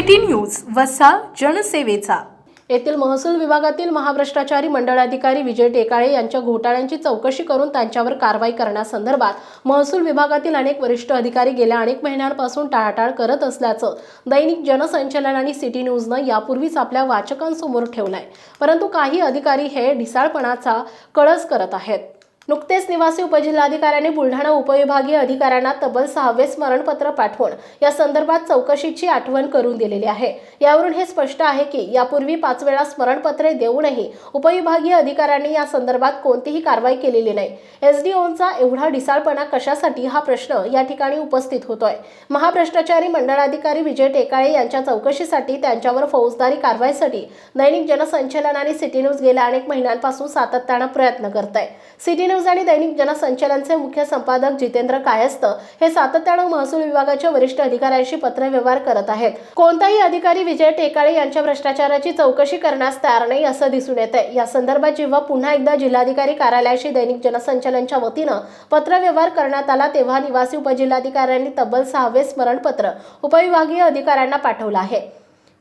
City news वसा जनसेवेचा. येथील महसूल विभागातील महाभ्रष्टाचारी मंडळाधिकारी विजय टेकाळे यांच्या घोटाळ्यांची चौकशी करून त्यांच्यावर कारवाई करण्यासंदर्भात महसूल विभागातील अनेक वरिष्ठ अधिकारी गेल्या अनेक महिन्यांपासून टाळाटाळ करत असल्याचं दैनिक जनसंचलन आणि सिटी न्यूजनं यापूर्वीच आपल्या वाचकांसमोर ठेवलं आहे परंतु काही अधिकारी हे ढिसाळपणाचा कळस करत आहेत. नुकतेच निवासी उपजिल्हाधिकाऱ्यांनी बुलढाणा उपविभागीय अधिकाऱ्यांना तब्बल सहावे स्मरणपत्र पाठवून या संदर्भात चौकशीची आठवण करून दिलेली आहे. यावरून हे स्पष्ट आहे की यापूर्वी पाच वेळा स्मरणपत्रे देऊनही उपविभागीय अधिकाऱ्यांनी या संदर्भात कोणतीही कारवाई केलेली नाही. एसडीओंचा एवढा ढिसाळपणा कशासाठी हा प्रश्न या ठिकाणी उपस्थित होतोय? महाभ्रष्टाचारी मंडळाधिकारी विजय टेकाळे यांच्या चौकशीसाठी त्यांच्यावर फौजदारी कारवाईसाठी दैनिक जनसंचलन आणि सिटी न्यूज गेल्या अनेक महिन्यांपासून सातत्यानं प्रयत्न करत आहे सिटी न्यूज आणि दैनिक जनसंचलनचे मुख्य संपादक जितेंद्र कायस्थ हे सातत्यानं महसूल विभागाच्या वरिष्ठ अधिकाऱ्यांशी पत्रव्यवहार करत आहेत. कोणताही अधिकारी विजय टेकाळे यांच्या भ्रष्टाचाराची चौकशी करण्यास तयार नाही असं दिसून येत आहे या संदर्भात जेव्हा पुन्हा एकदा जिल्हाधिकारी कार्यालयाशी दैनिक जनसंचलनच्या वतीनं पत्रव्यवहार करण्यात आला तेव्हा निवासी उपजिल्हाधिकाऱ्यांनी तब्बल सहावे स्मरणपत्र उपविभागीय अधिकाऱ्यांना पाठवलं आहे.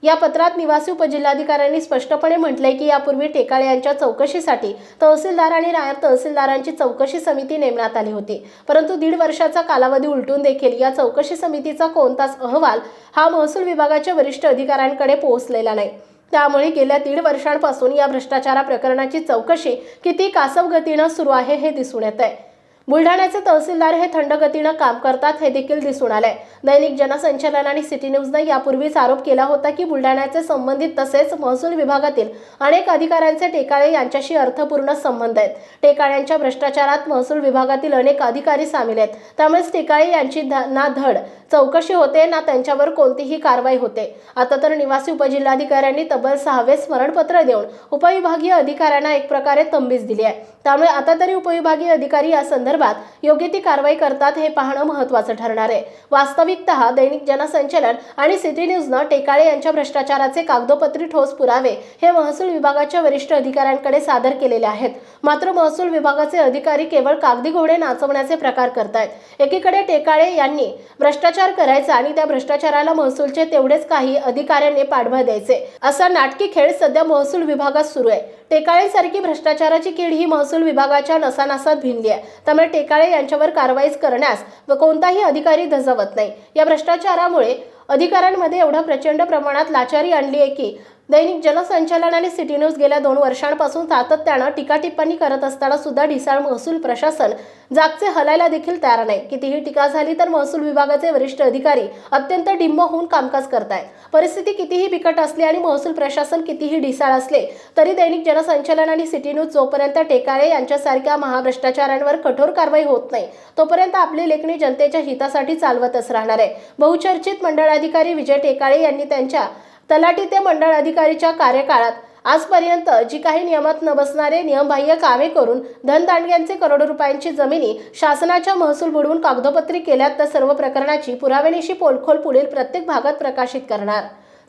या पत्रात निवासी उपजिल्हाधिकाऱ्यांनी स्पष्टपणे म्हटलंय की यापूर्वी टेकाळे यांच्या चौकशीसाठी तहसीलदार आणि नायब तहसीलदारांची चौकशी समिती नेमण्यात आली होती. परंतु दीड वर्षाचा कालावधी उलटून देखील या चौकशी समितीचा कोणताच अहवाल हा महसूल विभागाच्या वरिष्ठ अधिकाऱ्यांकडे पोहोचलेला नाही. त्यामुळे गेल्या दीड वर्षांपासून या भ्रष्टाचारा प्रकरणाची चौकशी किती कासवगतीनं सुरू आहे हे दिसून येत आहे बुलढाण्याचे तहसीलदार हे थंड गतीनं काम करतात हे देखील दिसून आलंय. दैनिक जनसंचलन आणि सिटी न्यूजनं यापूर्वीच आरोप केला होता की बुलढाण्याचे संबंधित तसेच महसूल विभागातील अनेक अधिकाऱ्यांचे टेकाळे यांच्याशी अर्थपूर्ण संबंध आहेत. टेकाळ्यांच्या भ्रष्टाचारात महसूल विभागातील अनेक अधिकारी सामील आहेत. त्यामुळेच टेकाळे यांची ध- ना धड चौकशी होते ना त्यांच्यावर कोणतीही कारवाई होते. आता तर निवासी उपजिल्हाधिकाऱ्यांनी तब्बल सहावे स्मरणपत्र देऊन उपविभागीय अधिकाऱ्यांना एक प्रकारे तंबीज दिली आहे. त्यामुळे आता तरी उपविभागीय अधिकारी या संदर्भात योग्य ती कारवाई करतात हे पाहणं महत्वाचं ठरणार आहे. वास्तविकत दैनिक जनसंचलन आणि सिटी न्यूजनं टेकाळे यांच्या भ्रष्टाचाराचे कागदोपत्री ठोस पुरावे हे महसूल विभागाच्या वरिष्ठ अधिकाऱ्यांकडे सादर केलेले आहेत. मात्र महसूल विभागाचे अधिकारी केवळ कागदी घोडे नाचवण्याचे प्रकार करतायत. एकीकडे टेकाळे यांनी भ्रष्टाचार करायचा आणि त्या भ्रष्टाचाराला महसूलचे तेवढेच काही अधिकाऱ्यांनी पाठबळ द्यायचे. असा नाटकी खेळ सध्या महसूल विभागात सुरू आहे. टेकाळेसारखी भ्रष्टाचाराची कीड ही महसूल विभागाच्या नसानासात भिनली आहे. त्यामुळे टेकाळे यांच्यावर कारवाई करण्यास व कोणताही अधिकारी धजावत नाही. या भ्रष्टाचारामुळे अधिकाऱ्यांमध्ये एवढा प्रचंड प्रमाणात लाचारी आणली आहे की दैनिक जलसंचालन आणि सिटी न्यूज गेल्या दोन वर्षांपासून सातत्यानं टीकाटिप्पणी करत असताना सुद्धा ढिसाळ महसूल प्रशासन जागचे हलायला देखील तयार नाही. कितीही टीका झाली तर महसूल विभागाचे वरिष्ठ अधिकारी अत्यंत डिंब होऊन कामकाज करतायत. परिस्थिती कितीही बिकट असली आणि महसूल प्रशासन कितीही ढिसाळ असले तरी दैनिक जनसंचलन आणि सिटी न्यूज जोपर्यंत टेकाळे यांच्यासारख्या महाभ्रष्टाचारांवर कठोर कारवाई होत नाही तोपर्यंत आपली लेखणी जनतेच्या हितासाठी चालवतच राहणार आहे. बहुचर्चित मंडळाधिकारी विजय टेकाळे यांनी त्यांच्या तलाठी ते मंडळ अधिकारीच्या कार्यकाळात आजपर्यंत जी काही नियमात न बसणारे नियमबाह्य कामे करून धनदांडग्यांचे करोडो रुपयांची जमिनी शासनाच्या महसूल बुडवून कागदोपत्री केल्यात तर सर्व प्रकरणाची पुराव्यानिशी पोलखोल पुढील प्रत्येक भागात प्रकाशित करणार.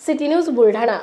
City news Buldhana.